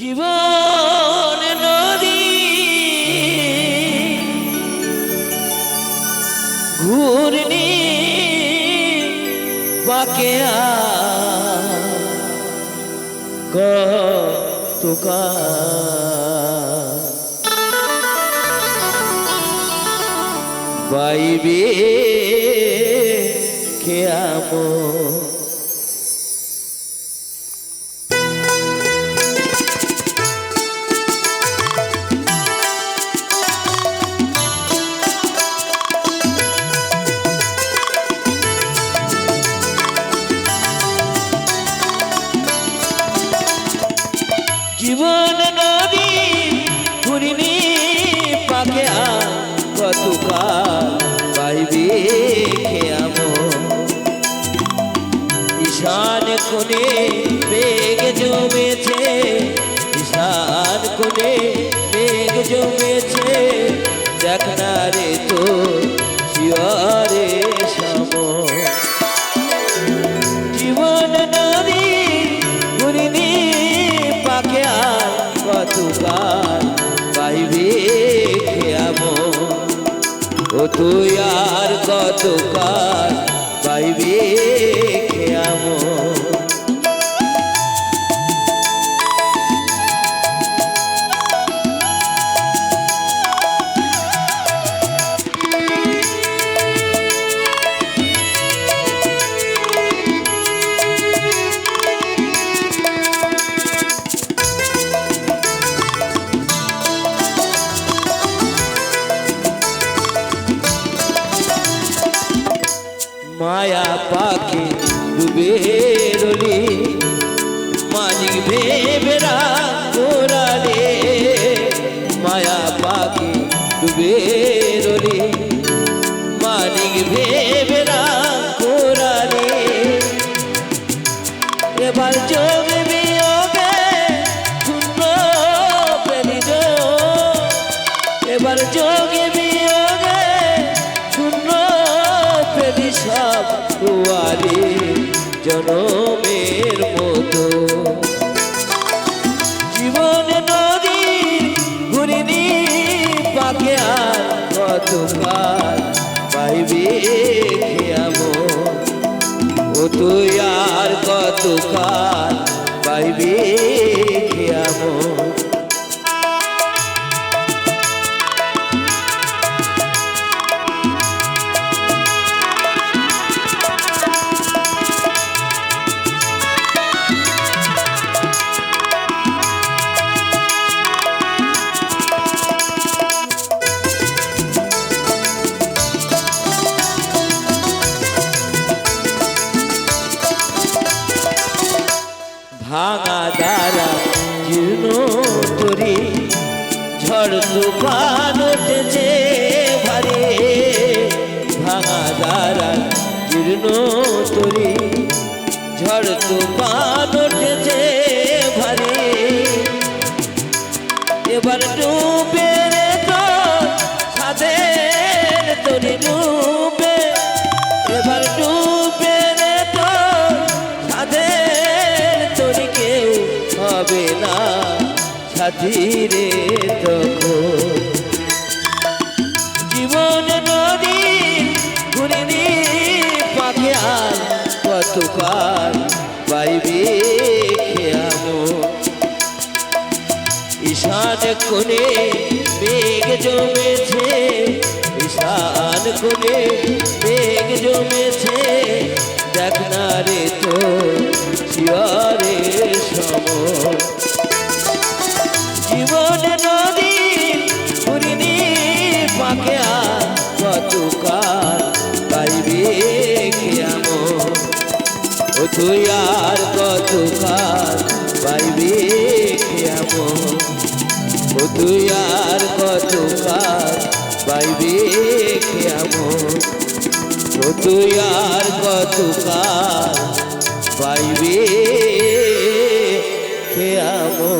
জীবন নদী। ঘূর্ণি বাকেয়া তুকা বাইবে খেয়ামো নদী ঘুরিনি কতকাল পাইবে কোণে মেঘ জমেছে কোণে মেঘ জমেছে, দেখ না রে তো শিয়রে তুই আর কত পাইবে? মায়া পাখি ডুবে রলি। মানিক ভেবেরা কোরালে মায়া পাখি ডুবে রলি। মানিক ভেবেরা এবার যোগ বিয়োগে শূন্য পেলিল এবার যোগে বিয়োগে দুয়ারে জনমের মতো। জীবন নদী ঘুরিনি পাকে আর কতকাল পাইবে খেয়ামো ও তুই ঝড় তুফান উঠেছে ভারে এবার ডুবে রে তো ছাদের তরি ডুবে। এবার ডুবে রে তো ছাদের তরি কেউ হবে না সাথী রে তখন। জীবন নদী ঘুরিনি পাখে আর কতকাল পাইবে খেয়ামো ঈশান কোণে মেঘ জমেছে, ঈশান কোণে মেঘ জমেছে। দেখ না রে তো শিয়রে সম জীবন নদী ঘুরিনি পাকে আর তুই আর কতকাল পাইবে খেয়ামো ও তুই আর কতকাল পাইবে খেয়ামো ও তুই আর কতকাল পাইবে খেয়ামো